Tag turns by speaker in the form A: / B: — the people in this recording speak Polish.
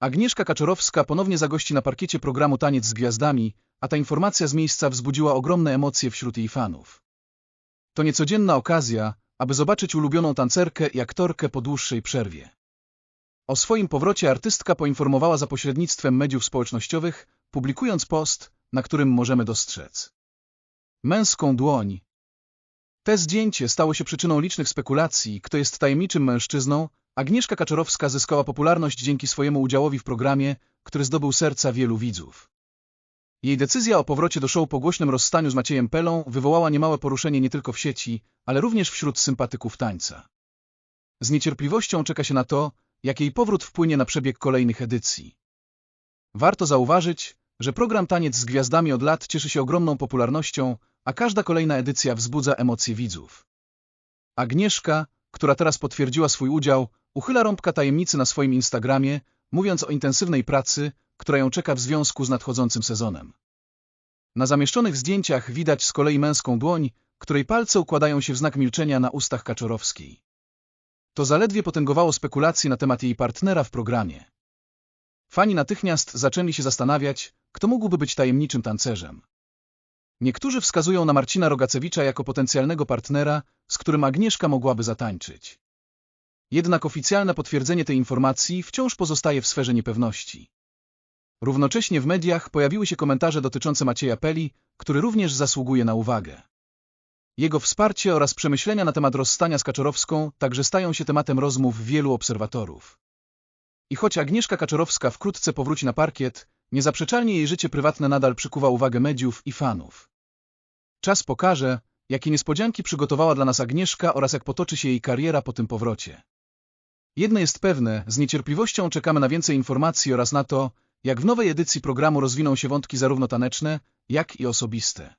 A: Agnieszka Kaczorowska ponownie zagości na parkiecie programu Taniec z Gwiazdami, a ta informacja z miejsca wzbudziła ogromne emocje wśród jej fanów. To niecodzienna okazja, aby zobaczyć ulubioną tancerkę i aktorkę po dłuższej przerwie. O swoim powrocie artystka poinformowała za pośrednictwem mediów społecznościowych, publikując post, na którym możemy dostrzec męską dłoń. Te zdjęcie stało się przyczyną licznych spekulacji, kto jest tajemniczym mężczyzną. Agnieszka Kaczorowska zyskała popularność dzięki swojemu udziałowi w programie, który zdobył serca wielu widzów. Jej decyzja o powrocie do show po głośnym rozstaniu z Maciejem Pelą wywołała niemałe poruszenie nie tylko w sieci, ale również wśród sympatyków tańca. Z niecierpliwością czeka się na to, jak jej powrót wpłynie na przebieg kolejnych edycji. Warto zauważyć, że program Taniec z Gwiazdami od lat cieszy się ogromną popularnością, a każda kolejna edycja wzbudza emocje widzów. Agnieszka, która teraz potwierdziła swój udział, uchyla rąbka tajemnicy na swoim Instagramie, mówiąc o intensywnej pracy, która ją czeka w związku z nadchodzącym sezonem. Na zamieszczonych zdjęciach widać z kolei męską dłoń, której palce układają się w znak milczenia na ustach Kaczorowskiej. To zaledwie potęgowało spekulacje na temat jej partnera w programie. Fani natychmiast zaczęli się zastanawiać, kto mógłby być tajemniczym tancerzem. Niektórzy wskazują na Marcina Rogacewicza jako potencjalnego partnera, z którym Agnieszka mogłaby zatańczyć. Jednak oficjalne potwierdzenie tej informacji wciąż pozostaje w sferze niepewności. Równocześnie w mediach pojawiły się komentarze dotyczące Macieja Peli, który również zasługuje na uwagę. Jego wsparcie oraz przemyślenia na temat rozstania z Kaczorowską także stają się tematem rozmów wielu obserwatorów. I choć Agnieszka Kaczorowska wkrótce powróci na parkiet, niezaprzeczalnie jej życie prywatne nadal przykuwa uwagę mediów i fanów. Czas pokaże, jakie niespodzianki przygotowała dla nas Agnieszka oraz jak potoczy się jej kariera po tym powrocie. Jedno jest pewne, z niecierpliwością czekamy na więcej informacji oraz na to, jak w nowej edycji programu rozwiną się wątki zarówno taneczne, jak i osobiste.